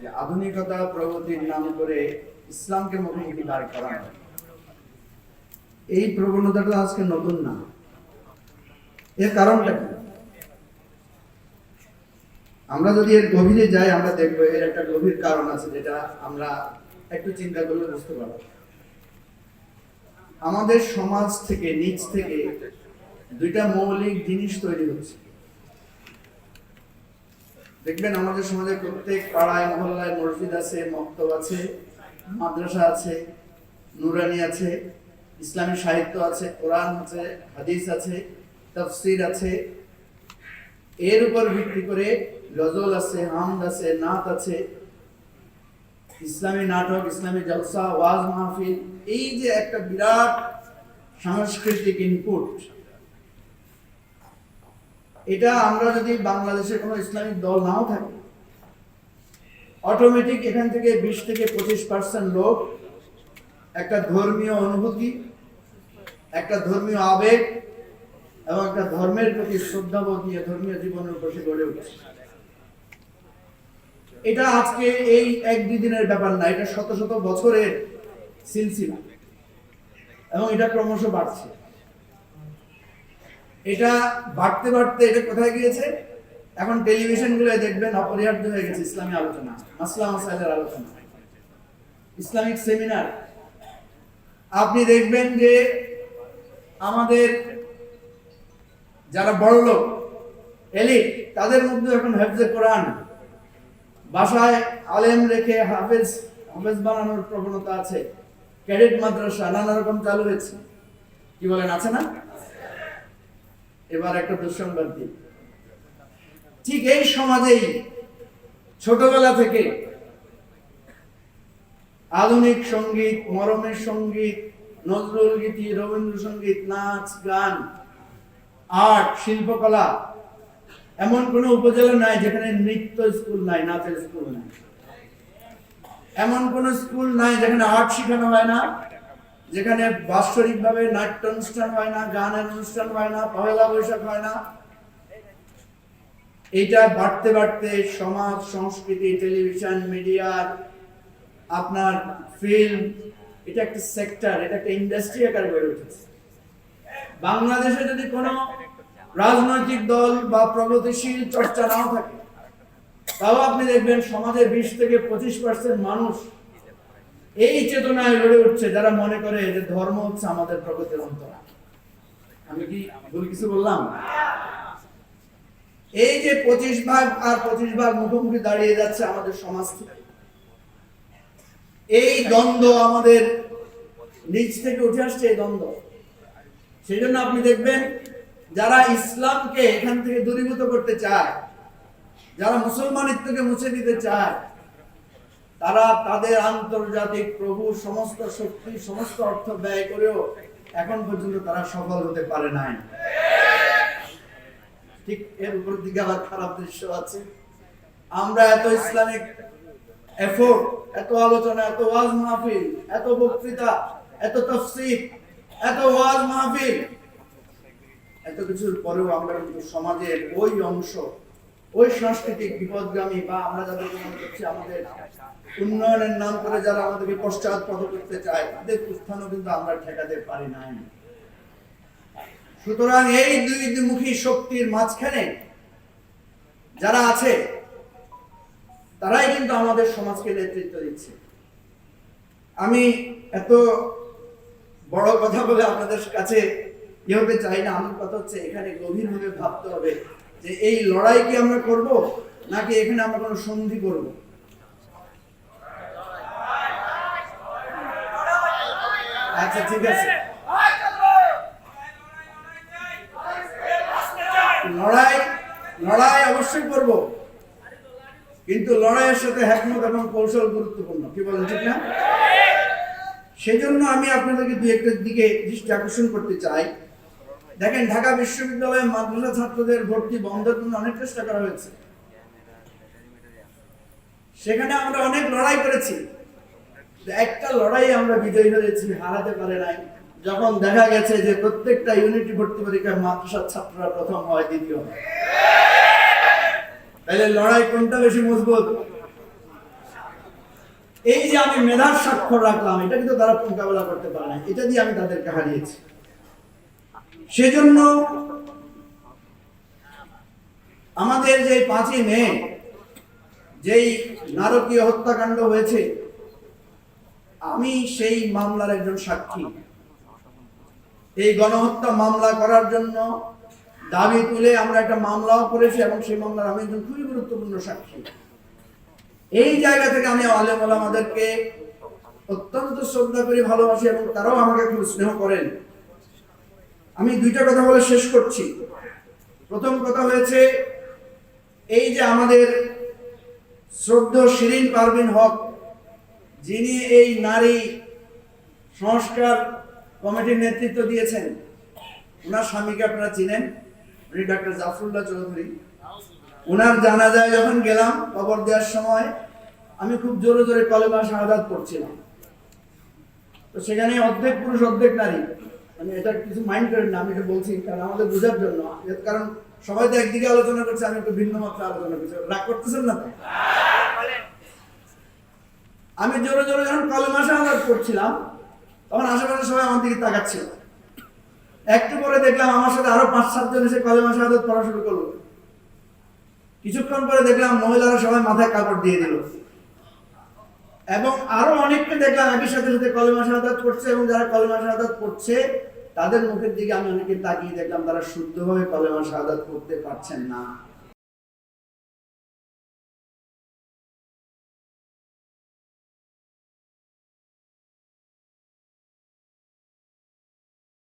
যে আধুনিকতা প্রগতির নাম করে ইসলামকে মুখোমুখি দাঁড় করানো। এই প্রবণতাটা আজকে নতুন না। এর কারণটা কি? আমরা যদি এর গভীরে যাই, আমরা দেখব এর একটা গভীর কারণ আছে যেটা আমরা একটু চিন্তা করলে বুঝতে পারব। আমাদের সমাজ থেকে নিচ থেকে দুইটা মৌলিক জিনিস তৈরি হচ্ছে। দেখবেন আমাদের সমাজে প্রত্যেক পাড়ায়, মহল্লায় মসজিদ আছে, মক্তব আছে, মাদ্রাসা আছে, নুরানি আছে, ইসলামী সাহিত্য আছে, কোরআন আছে, হাদিস আছে, তফসির আছে। এর উপর ভিত্তি করে গজল আছে, হামদ আছে, নাত আছে। ইসলামী নাটক, ইসলামী জলসা, ওয়াজ মাহফিল, এই যে একটা বিরাট সাংস্কৃতিক ইনপুট এটা আমরা যদি বাংলাদেশে কোনো ইসলামিক দল নাও থাকি অটোমেটিক এখান থেকে বিশ থেকে পঁচিশ পার্সেন্ট লোক একটা ধর্মীয় অনুভূতি, একটা ধর্মীয় আবেগ এবং একটা ধর্মের প্রতি শ্রদ্ধাবোধ নিয়ে ধর্মীয় জীবনের উপর গড়ে উঠছে। এটা আজকে এই এক দুই দিনের ব্যাপার না, এটা শত শত বছরের সিলসিলা এবং এটা ক্রমশ বাড়ছে। এটা বাড়তে বাড়তে এটা কোথায় গিয়েছে? এখন টেলিভিশনগুলো দেখবেন অপরিহার্য হয়ে গেছে ইসলামী আলোচনা, মাসলা মাসাইলের আলোচনা। ইসলামিক সেমিনার আপনি দেখবেন যে আমাদের যারা বড় লোক এলিট তাদের মধ্যে এখন হেফজে কোরআন। বাসায় আলেম রেখে হাফেজ হাফেজ বানানোর প্রবণতা আছে। ক্যাডেট মাদ্রাসা নানা রকম চালু হয়েছে। কি বলেন, আছে না? এবার একটা দুঃসংবাদ দিই। ঠিক এই সমাজেই ছোটবেলা থেকে আধুনিক সংগীত, মরমের সংগীত, নজরুল গীতি, রবীন্দ্রসঙ্গীত, নাচ, গান, আর্ট, শিল্পকলা, এমন কোন উপজেলা নাই যেখানে নৃত্য স্কুল নাই, নাচের স্কুল নাই। এমন কোন স্কুল নাই যেখানে আর্ট শেখানো হয় না। যেখানে বাৎসরিক ভাবে নাট্য অনুষ্ঠান হয় না গানের অনুষ্ঠান হয় না, পহেলা বৈশাখ হয় না। এটা বাড়তে বাড়তে সমাজ, সংস্কৃতি, টেলিভিশন মিডিয়ার আপনার ফিল্ম, এটা একটা সেক্টর, এটা একটা ইন্ডাস্ট্রি আকারে গড়ে উঠেছে। বাংলাদেশে যদি কোনো রাজনৈতিক দল বা প্রগতিশীল চর্চা নাও থাকে, তাও আপনি দেখবেন সমাজের বিশ থেকে পঁচিশ পার্সেন্ট মানুষ এই চেতনায় গড়ে উঠছে, যারা মনে করে যে ধর্ম হচ্ছে আমাদের প্রগতির অন্তরা। আমি কি ভুল কিছু বললাম? এই যে পঁচিশ ভাগ আর পঁচিশ ভাগ মুখোমুখি দাঁড়িয়ে যাচ্ছে আমাদের সমাজ থেকে, এই দ্বন্দ্ব আমাদের নিচ থেকে উঠে আসছে এই দ্বন্দ্ব। সেই জন্য আপনি দেখবেন, যারা ইসলামকে এখান থেকে দূরীভূত করতে চায়, যারা মুসলমানিত্বকে মুছে দিতে চায় তারা তাদের আন্তর্জাতিক প্রভু সমস্ত শক্তি, সমস্ত অর্থ ব্যয় করেও এখন পর্যন্ত তারা সফল হতে পারে নাই। ঠিক এর উপর দিকে আবার খারাপ দৃশ্য আছে। আমরা এত ইসলামিক এফোর্ট এত আলোচনা, এত ওয়াজ মাহফিল, এত বক্তৃতা, এত তফসির, এত ওয়াজ মাহফিল, এত কিছুর পরেও আমরা কিন্তু সমাজের ওই অংশ ওই সাংস্কৃতিক বিপদগামী বা আমরা যাদেরকে মনে করছি আমাদের উন্নয়নের নাম করে যারা আমাদেরকে পশ্চাৎপদ করতে চায়, তাদের উত্থানও কিন্তু আমরা ঠেকাতে পারি নাই। সুতরাং এই দুই মুখী শক্তির মাঝখানে যারা আছে, তারাই কিন্তু আমাদের সমাজকে নেতৃত্ব দিচ্ছে। আমি এত বড় কথা বলে আপনাদের কাছে হতে চাই না, আমার কথা হচ্ছে এখানে গভীরভাবে ভাবতে হবে। যে এই লড়াই কি আমরা করব, নাকি এখানে আমরা কোনো সন্ধি করব? আচ্ছা ঠিক আছে। লড়াই লড়াই অবশ্যই করব। কিন্তু লড়াইয়ের সাথে হ্যাকমত এবং কৌশল গুরুত্বপূর্ণ, কি বলেন, ঠিক না? সেই জন্য আমি আপনাদেরকে দু একটা দিকে দৃষ্টি আকর্ষণ করতে চাই। দেখেন, ঢাকা বিশ্ববিদ্যালয়ে মাদ্রাসা ছাত্রদের ভর্তি বন্ধের জন্য অনেক চেষ্টা করা হয়েছে। সেখানে আমরা অনেক লড়াই করেছি। একটা লড়াই আমরা বিজয়ী হয়েছি, হারাতে পারে নাই। যখন দেখা গেছে যে প্রত্যেকটা ইউনিটি ভর্তি পরীক্ষায় মাদ্রাসার ছাত্ররা প্রথম হয়, দ্বিতীয় হয়। তাহলে লড়াই কোনটা বেশি মজবুত? এই যে আমি মেধার স্বাক্ষর রাখলাম, এটা কিন্তু তারা মোকাবেলা করতে পারে না এটা দিয়ে আমি তাদেরকে হারিয়েছি। সেজন্য আমাদের যে পাঁচই মে, যেই নারকীয় হত্যাকাণ্ড হয়েছে, আমি সেই মামলার একজন সাক্ষী। এই গণহত্যা মামলা করার জন্য দাবি তুলে আমরা একটা মামলাও করেছি এবং সেই মামলার আমি একজন খুবই গুরুত্বপূর্ণ সাক্ষী। এই জায়গা থেকে আমি আলেম আমাদেরকে অত্যন্ত শ্রদ্ধা করি ভালোবাসি এবং তারাও আমাকে খুব স্নেহ করেন। আমি দুইটা কথা বলে শেষ করছি। প্রথম কথা হয়েছে, এই যে আমাদের শ্রদ্ধ শিরিন পারভিন হক, যিনি এই নারী সংস্কার কমিটির নেতৃত্ব দিয়েছেন, ওনার স্বামীকে আপনারা চিনেন, উনি ডক্টর জাফরুল্লাহ চৌধুরী। ওনার জানাজায় যখন গেলাম কবর দেওয়ার সময়, আমি খুব জোরে জোরে কলেমা শাহাদাত পড়ছিলাম। তো সেখানে অর্ধেক পুরুষ, অর্ধেক নারী। মানে এটা কিছু মাইন্ড করেন না, আমি এটা বলছি, কারণ আমাদের বোঝার জন্য। কারণ সবাই তো একদিকে আলোচনা করছে, আমি একটু ভিন্ন মাত্রা আলোচনা করছি। রাগ করতেছেন না আমি জোরে জোরে যখন কলেমা শাহাদাত করছিলাম, তখন আশেপাশে সবাই আমার দিকে তাকাচ্ছিল। একটু পরে দেখলাম আমার সাথে আরও পাঁচ সাতজন এসে কলেমা শাহাদাত পড়া শুরু করল। কিছুক্ষণ পরে দেখলাম মহিলারা সবাই মাথায় কাপড় দিয়ে দিল। এবং আরও অনেককে দেখলাম একই সাথে সাথে কলেমা শাহাদাত করছে এবং যারা কলেমা শাহাদাত করছে, তাদের মুখের দিকে আমি অনেকে তাকিয়ে দেখলাম তারা শুদ্ধভাবে কলেমা শাহাদাত করতে পারছেন না।